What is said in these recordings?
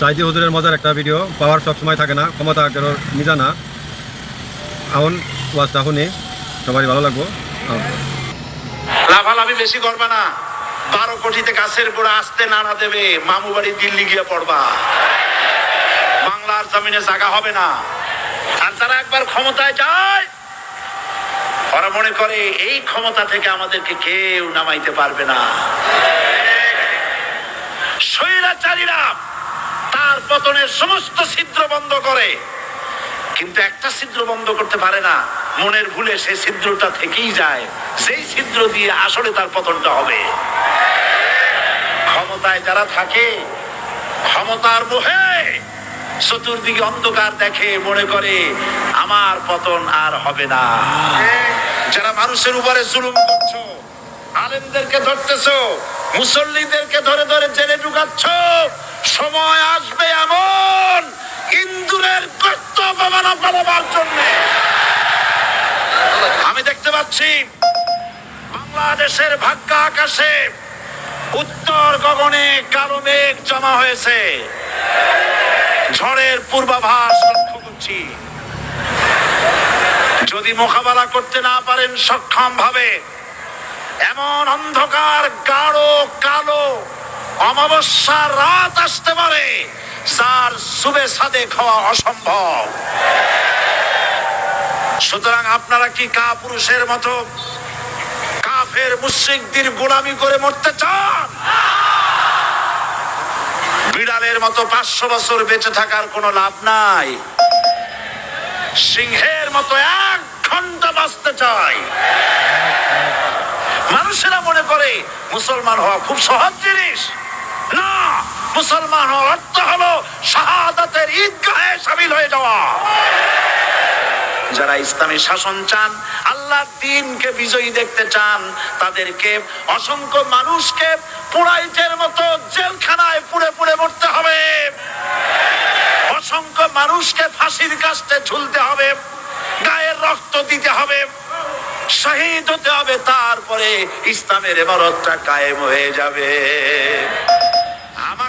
সাইদি হুজুরের মজার একটা ভিডিও পাওয়ার সবসময় থাকে না, ক্ষমতা কারোর নিজা না এখন ওয়াজটা শুনি সবারই ভালো লাগবো। লাফালাফি বেশি করবে না। বারো কোটিতে গাছের গোড়া আসতে নাড়া দেবে, মামু বাড়ি দিল্লি গিয়ে পড়বা। বাংলার জমিনে জায়গা হবে না। আর যারা একবার ক্ষমতায় যায়, ওরা মনে করে এই ক্ষমতা থেকে আমাদেরকে কেউ নামাইতে পারবে না। স্বৈরাচারীরা তার পতনের সমস্ত ছিদ্র বন্ধ করে। কিন্তু একটা ছিদ্র বন্ধ করতে পারে না। মনের ভুলে সে ছিদ্রটা থেকেই যায়। সেই ছিদ্র দিয়ে আসলে তার পতনটা হবে। ক্ষমতায় যারা থাকে, ক্ষমতার মোহে চতুর্দিকে অন্ধকার দেখে মনে করে, আমার পতন আর হবে না। যারা মানুষের উপরে জুলুম করছ, আলেমদেরকে ধরতেছো, মুসল্লিদেরকে ধরে ধরে জেলে ঢুকাচ্ছ সময় আসবে এমন ইন্দুরের পালাবার জন্য। আমি দেখতে পাচ্ছি বাংলাদেশের ভাগ্য আকাশে উত্তর গগনে কালো মেঘ জমা হয়েছে। ঝড়ের পূর্বাভাস লক্ষ্য করছি। যদি মোকাবেলা করতে না পারেন সক্ষম ভাবে, এমন অন্ধকার, গাঢ়, কালো অমাবস্যার রাত আসতে পারে, যার সুবে সাদে খাওয়া অসম্ভব। সুতরাং আপনারা কি কা পুরুষের মতো কাফের মুশ্রিকদের গোলামি করে মরতে চান? বিড়ালের মতো পাঁচশো বছর বেঁচে থাকার কোনো লাভ নাই। সিংহের মতো এক ঘণ্টা বাঁচতে চাই। মানুষেরা মনে করে, মুসলমান হওয়া খুব সহজ জিনিস। মুসলমান অর্থ হলো শাহাদাতের ঈদগাহে সামিল হয়ে যাওয়া। যারা ইসলামী শাসন চান, আল্লাহ দিনকে বিজয়ী দেখতে চান, তাদেরকে অসংখ্য মানুষকে পুরাইটের মতো জেলখানায় পুড়ে পুড়ে মরতে হবে। অসংখ্য মানুষকে ফাঁসির কাস্তে ঝুলতে হবে, গায়ের রক্ত দিতে হবে, শহীদ হতে হবে, তারপরে ইসলামের এমারতটা কায়েম হয়ে যাবে।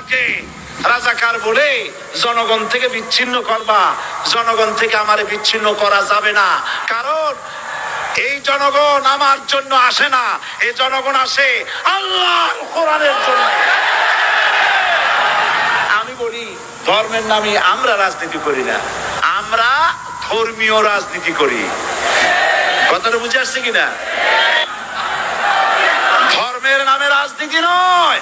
আমাকে রাজাকার বলে জনগণ থেকে বিচ্ছিন্ন করবা। জনগণ থেকে আমারে বিচ্ছিন্ন করা যাবে না। কারণ এই জনগণ আমার জন্য আসে না। এই জনগণ আসে আল্লাহ কোরআনের জন্য। আমি বলি, ধর্মের নামে আমরা রাজনীতি করি না। আমরা ধর্মীয় রাজনীতি করি। কথাটা বুঝে আসছে কিনা? ধর্মের নামে রাজনীতি নয়।